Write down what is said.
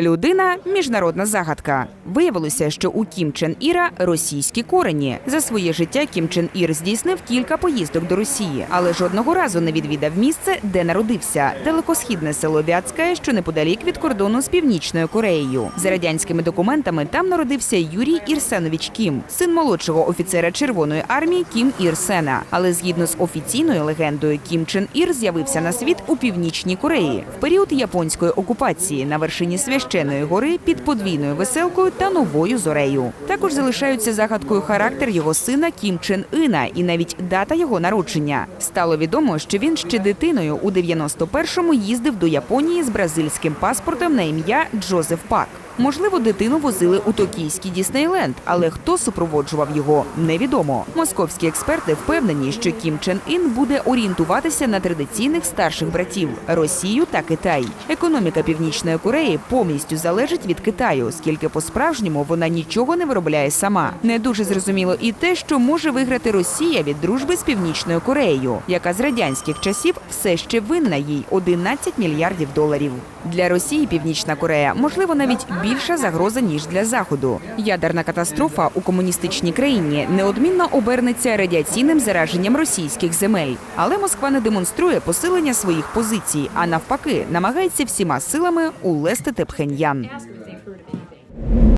Людина міжнародна загадка. Виявилося, що у Кім Чен Іра російські корені. За своє життя Кім Чен Ір здійснив кілька поїздок до Росії, але жодного разу не відвідав місце, де народився далекосхідне село Вятське, що неподалік від кордону з північною Кореєю. За радянськими документами там народився Юрій Ірсенович Кім, син молодшого офіцера Червоної армії Кім Ір Сена. Але згідно з офіційною легендою, Кім Чен Ір з'явився на світ у північній Кореї в період японської окупації на вершині священої гори під подвійною веселкою та новою зорею. Також залишаються загадкою характер його сина Кім Чен Ина і навіть дата його народження. Стало відомо, що він ще дитиною у 91-му їздив до Японії з бразильським паспортом на ім'я Джозеф Пак. Можливо, дитину возили у токійський Діснейленд, але хто супроводжував його, невідомо. Московські експерти впевнені, що Кім Чен Ін буде орієнтуватися на традиційних старших братів Росію та Китай. Економіка Північної Кореї повністю залежить від Китаю, оскільки по-справжньому вона нічого не виробляє сама. Не дуже зрозуміло і те, що може виграти Росія від дружби з Північною Кореєю, яка з радянських часів все ще винна їй 11 мільярдів доларів. Для Росії Північна Корея можливо навіть більша загроза ніж для заходу. Ядерна катастрофа у комуністичній країні неодмінно обернеться радіаційним зараженням російських земель. Але Москва не демонструє посилення своїх позицій, а навпаки, намагається всіма силами улестити Пхеньян.